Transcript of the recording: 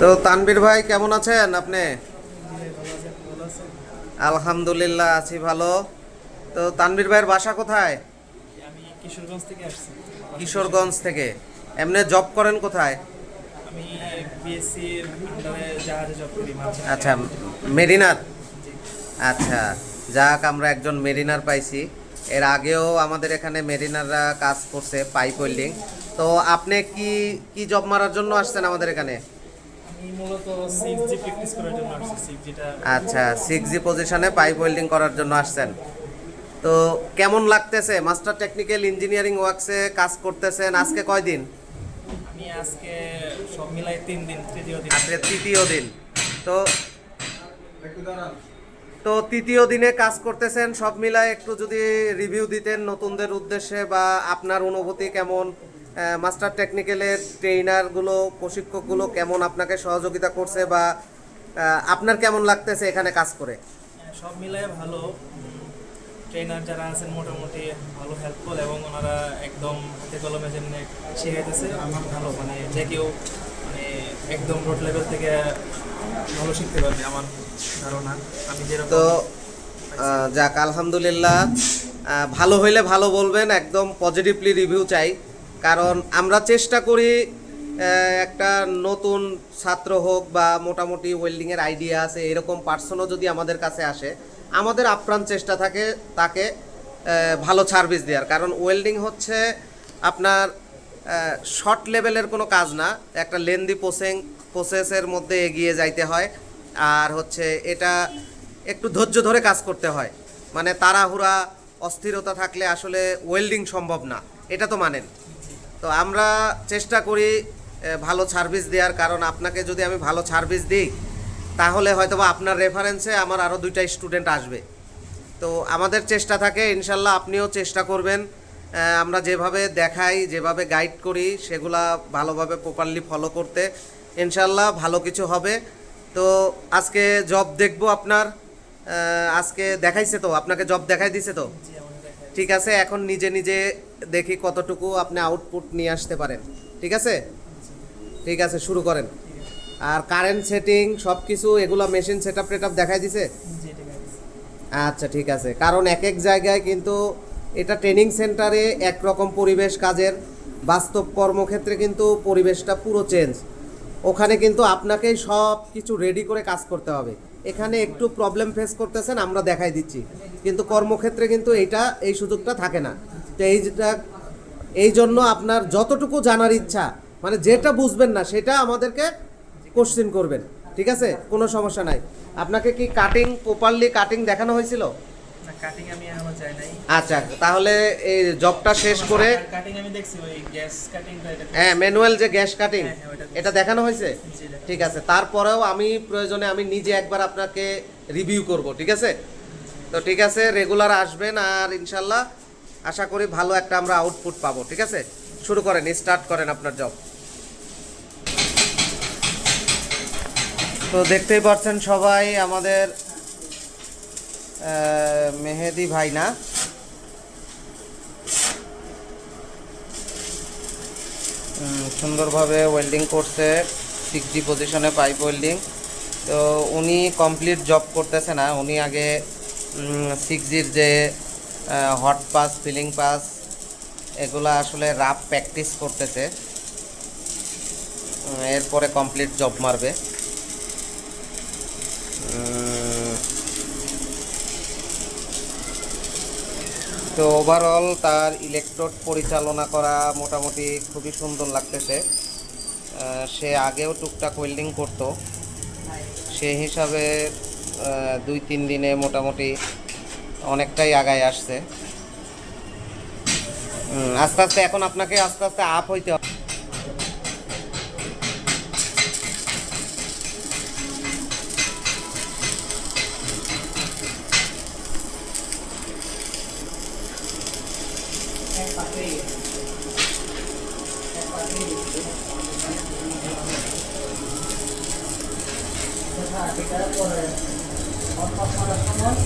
তো তানবীর ভাই কেমন আছেন আপনি? আলহামদুলিল্লাহ আছি ভালো। তো তানবীর ভাইয়ের বাসা কোথায়? আমি কিশোরগঞ্জ থেকে আসছি। কিশোরগঞ্জ থেকে। এমনি জব করেন কোথায়? আমি বিএসসি জাহাজে জব করি আচ্ছা মেরিনার? আচ্ছা যাক আমরা একজন মেরিনার পাইছি। এর আগেও আমাদের এখানে মেরিনাররা কাজ করছে পাইপ ওয়েল্ডিং। তো আপনি কি কি জব মারার জন্য আসছেন আমাদের এখানে? আচ্ছা সিক্স জি পজিশনে পাইপ ওয়েল্ডিং করার জন্য আসছেন। তো কেমন লাগতেছে? মাস্টার টেকনিক্যাল ইঞ্জিনিয়ারিং ওয়ার্কসে কাজ করতেছেন আজকে কয়দিন? আমি আজকে সব মিলাই তিন দিন তৃতীয় দিন। আজকে তৃতীয় দিন। তো তো তৃতীয় দিনে কাজ করতেছেন সব মিলায় একটু যদি রিভিউ দিতেন নতুনদের উদ্দেশ্যে বা আপনার অনুভূতি কেমন? মাস্টার টেকনিক্যালের ট্রেইনারগুলো প্রশিক্ষকগুলো কেমন আপনাকে সহযোগিতা করছে বা আপনার কেমন লাগতেছে এখানে কাজ করে? হ্যাঁ, সব মিলাই ভালো। ট্রেনার যারা আছেন মোটামুটি ভালো হেল্পফুল এবং ওনারা একদম হাতে কলমে যেমনি শিখাইতেছে আমার ভালো। মানে যে কেউ মানে একদম রোড লেভেল থেকে ভালো শিখতে পারবে আমার ধারণা। আমি যেরকম তো যাক আলহামদুলিল্লাহ। ভালো হইলে ভালো বলবেন একদম পজিটিভলি রিভিউ চাই। কারণ আমরা চেষ্টা করি একটা নতুন ছাত্র হোক বা মোটামুটি ওয়েল্ডিংয়ের আইডিয়া আছে, এরকম পার্সনও যদি আমাদের কাছে আসে, আমাদের আপ্রাণ চেষ্টা থাকে তাকে ভালো সার্ভিস দেওয়ার। কারণ ওয়েল্ডিং হচ্ছে আপনার শর্ট লেভেলের কোনো কাজ না, একটা লেন্দি প্রসেং প্রসেসের মধ্যে এগিয়ে যাইতে হয়। আর হচ্ছে এটা একটু ধৈর্য ধরে কাজ করতে হয়। মানে তাড়াহুড়া, অস্থিরতা থাকলে আসলে ওয়েল্ডিং সম্ভব না। এটা তো মানেন। তো আমরা চেষ্টা করি ভালো সার্ভিস দেওয়ার। কারণ আপনাকে যদি আমি ভালো সার্ভিস দিই, তাহলে হয়তোবা আপনার রেফারেন্সে আমার আরও দুইটা স্টুডেন্ট আসবে। তো আমাদের চেষ্টা থাকে, ইনশাল্লাহ আপনিও চেষ্টা করবেন। আমরা যেভাবে দেখাই, যেভাবে গাইড করি, সেগুলা ভালোভাবে প্রপারলি ফলো করতে। ইনশাল্লাহ ভালো কিছু হবে। তো আজকে জব দেখব আপনার। আজকে দেখাইছে তো, আপনাকে জব দেখাই দিছে তো? ঠিক আছে এখন নিজে নিজে দেখি কতটুকু আপনি আউটপুট নিয়ে আসতে পারেন। ঠিক আছে? ঠিক আছে শুরু করেন। আর কারেন্ট সেটিং সব কিছু এগুলো মেশিন সেট আপ টেট দেখাই দিছে? আচ্ছা ঠিক আছে। কারণ এক এক জায়গায় কিন্তু এটা ট্রেনিং সেন্টারে একরকম পরিবেশ কাজের বাস্তব কর্মক্ষেত্রে কিন্তু পরিবেশটা পুরো চেঞ্জ ওখানে কিন্তু আপনাকেই সব কিছু রেডি করে কাজ করতে হবে। এখানে একটু প্রবলেম ফেস করতেছেন, আমরা দেখাই দিচ্ছি। কিন্তু কর্মক্ষেত্রে কিন্তু এইটা, এই সুযোগটা থাকে না। তো এই যেটা, এই জন্য আপনার যতটুকু জানার ইচ্ছা মানে যেটা বুঝবেন না, সেটা আমাদেরকে কোশ্চিন করবেন। ঠিক আছে? কোনো সমস্যা নাই। আপনাকে কি কাটিং প্রপারলি কাটিং দেখানো হয়েছিল? কাটিং আচ্ছা তাহলে এই জবটা শেষ করে কাটিং হ্যাঁ ম্যানুয়াল যে গ্যাস কাটিং হ্যাঁ, ওটা এটা দেখানো হয়েছে? ঠিক আছে তারপরেও আমি প্রয়োজনে আমি নিজে একবার আপনাকে রিভিউ করব ঠিক আছে? তো ঠিক আছে রেগুলার আসবেন আর ইনশাল্লাহ আশা করি ভালো একটা আমরা আউটপুট পাবো ঠিক আছে? শুরু করেন স্টার্ট করেন আপনার জব তো দেখতেই পাচ্ছেন সবাই আমাদের মেহেদি ভাই না সুন্দরভাবে ওয়েল্ডিং করছে সিক্স জি পজিশনে পাইপ ওয়েল্ডিং তো উনি কমপ্লিট জব করতেছে না, উনি আগে সিক্স জির যে হট পাস ফিলিং পাস এগুলা আসলে রাফ প্র্যাকটিস করতেছে। এরপরে কমপ্লিট জব মারবে। তো ওভারঅল তার ইলেকট্রোড পরিচালনা করা মোটামুটি খুবই সুন্দর লাগতেছে। সে আগেও টুকটাক ওয়েল্ডিং করত। সে হিসাবে দুই তিন দিনে মোটামুটি অনেকটাই আগায় আসছে। আস্তে আস্তে এখন আপনাকে আস্তে আস্তে আপ হইতে হবে। তারপরে অল্প সময়